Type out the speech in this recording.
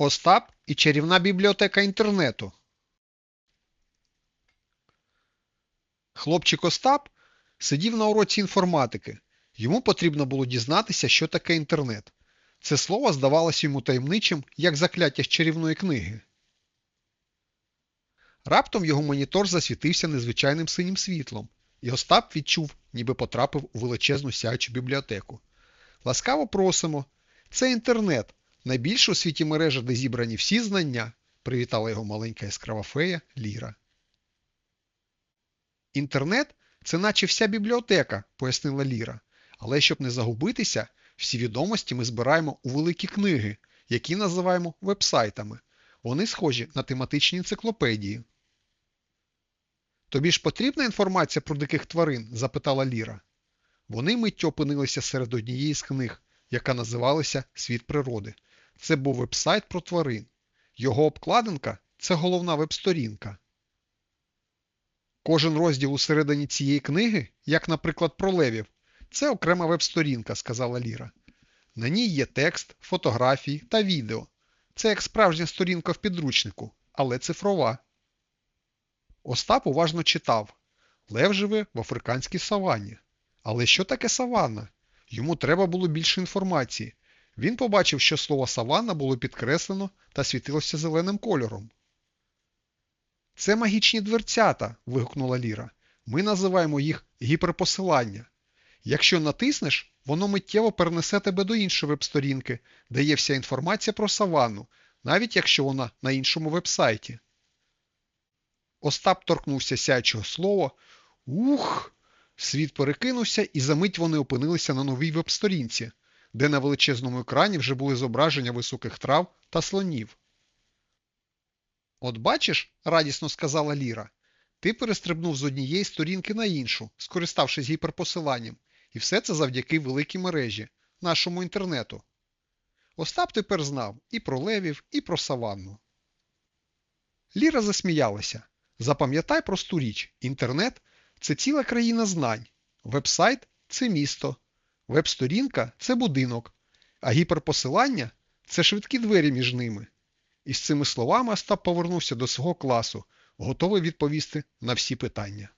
Остап і чарівна бібліотека інтернету. Хлопчик Остап сидів на уроці інформатики. Йому потрібно було дізнатися, що таке інтернет. Це слово здавалося йому таємничим, як закляття з чарівної книги. Раптом його монітор засвітився незвичайним синім світлом, і Остап відчув, ніби потрапив у величезну сяючу бібліотеку. Ласкаво просимо. Це інтернет, найбільша у світі мережа, де зібрані всі знання, привітала його маленька яскрава фея Ліра. Інтернет це наче вся бібліотека, пояснила Ліра. Але щоб не загубитися, всі відомості ми збираємо у великі книги, які називаємо вебсайтами. Вони схожі на тематичні енциклопедії. Тобі ж потрібна інформація про диких тварин? запитала Ліра. Вони миттю опинилися серед однієї з книг, яка називалася Світ природи. Це був вебсайт про тварин. Його обкладинка це головна веб-сторінка. Кожен розділ усередині цієї книги, як, наприклад, про левів, це окрема веб-сторінка, сказала Ліра. На ній є текст, фотографії та відео. Це як справжня сторінка в підручнику, але цифрова. Остап уважно читав. Лев живе в африканській саванні. Але що таке саванна? Йому треба було більше інформації. Він побачив, що слово саванна було підкреслено та світилося зеленим кольором. Це магічні дверцята. вигукнула Ліра. Ми називаємо їх гіперпосилання. Якщо натиснеш, воно миттєво перенесе тебе до іншої веб-сторінки, де є вся інформація про саванну, навіть якщо вона на іншому веб-сайті. Остап торкнувся сяючого слова. Ух! Світ перекинувся, і за мить вони опинилися на новій веб-сторінці, де на величезному екрані вже були зображення високих трав та слонів. От бачиш, радісно сказала Ліра, ти перестрибнув з однієї сторінки на іншу, скориставшись гіперпосиланням, і все це завдяки великій мережі, нашому інтернету. Остап тепер знав і про левів, і про саванну. Ліра засміялася. Запам'ятай просту річ: інтернет це ціла країна знань, вебсайт це місто, веб-сторінка це будинок, а гіперпосилання це швидкі двері між ними. І з цими словами Остап повернувся до свого класу, готовий відповісти на всі питання.